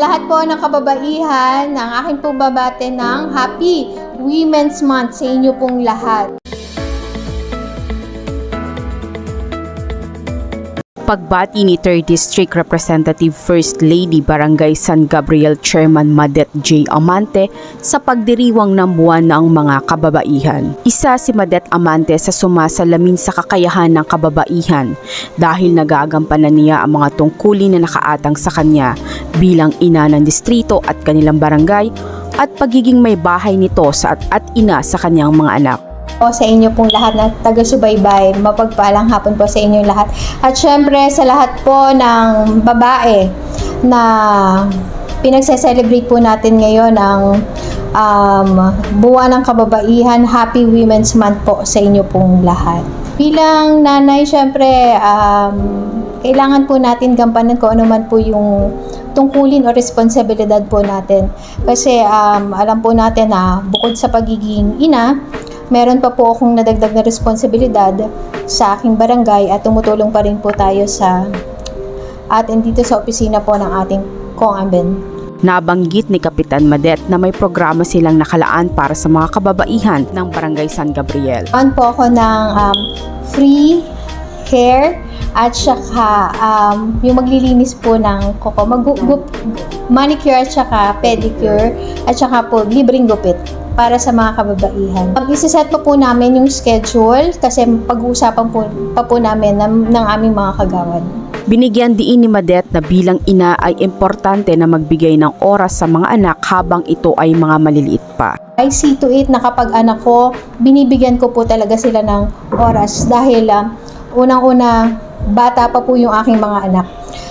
Lahat po ng kababaihan, ng aking po babate ng Happy Women's Month sa inyo pong lahat. Pagbati ni 3rd District Representative First Lady Barangay San Gabriel Chairman Madet J. Amante sa pagdiriwang ng buwan ng mga kababaihan. Isa si Madet Amante sa sumasalamin sa kakayahan ng kababaihan dahil nagagampanan niya ang mga tungkulin na nakaatang sa kanya bilang ina ng distrito at kanilang barangay at pagiging may bahay nito sa at, at ina sa kanyang mga anak. Po sa inyo pong lahat na taga-subaybay. Mapagpalang hapon po sa inyong lahat. At syempre sa lahat po ng babae na pinagse-celebrate po natin ngayon ang um, buwan ng kababaihan. Happy Women's Month po sa inyo pong lahat. Bilang nanay, syempre, um, kailangan po natin gampanan kung ano man po yung tungkulin o responsibilidad po natin. Kasi um, alam po natin na bukod sa pagiging ina, meron pa po akong nadagdag na responsibilidad sa aking barangay at tumutulong pa rin po tayo sa atin dito sa opisina po ng ating Kong Amben. Nabanggit ni Kapitan Madet na may programa silang nakalaan para sa mga kababaihan ng Barangay San Gabriel. On po ako ng um, free hair at saka um, yung maglilinis po ng koko, mag manicure at saka pedicure at saka po libreng gupit para sa mga kababaihan. Um, isiset pa po namin yung schedule kasi pag-uusapan po, pa po namin ng, ng aming mga kagawad. Binigyan diin ni Madet na bilang ina ay importante na magbigay ng oras sa mga anak habang ito ay mga maliliit pa. I see to it na kapag anak ko, binibigyan ko po talaga sila ng oras dahil um, unang-una, bata pa po yung aking mga anak.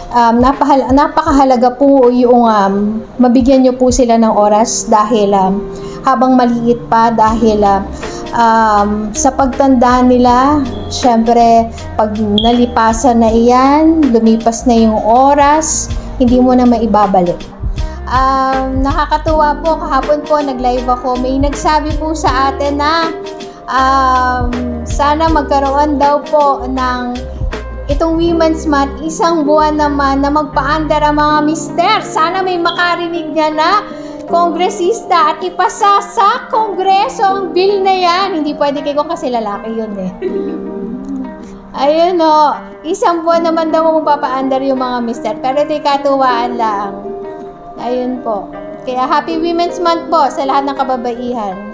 Um, napahal- napakahalaga po yung um, mabigyan nyo po sila ng oras dahil um, habang maliit pa dahil um, um, sa pagtanda nila, syempre pag nalipasan na iyan, lumipas na yung oras, hindi mo na maibabalik. Um, nakakatuwa po, kahapon po nag-live ako, may nagsabi po sa atin na um, sana magkaroon daw po ng itong Women's Month, isang buwan naman na magpaandar ang mga mister. Sana may makarinig niya na kongresista at ipasa sa kongreso ang bill na yan. Hindi pwede kay ko kasi lalaki yun eh. Ayun o, isang buwan naman daw magpapaandar yung mga mister. Pero ito'y katuwaan lang. Ayun po. Kaya Happy Women's Month po sa lahat ng kababaihan.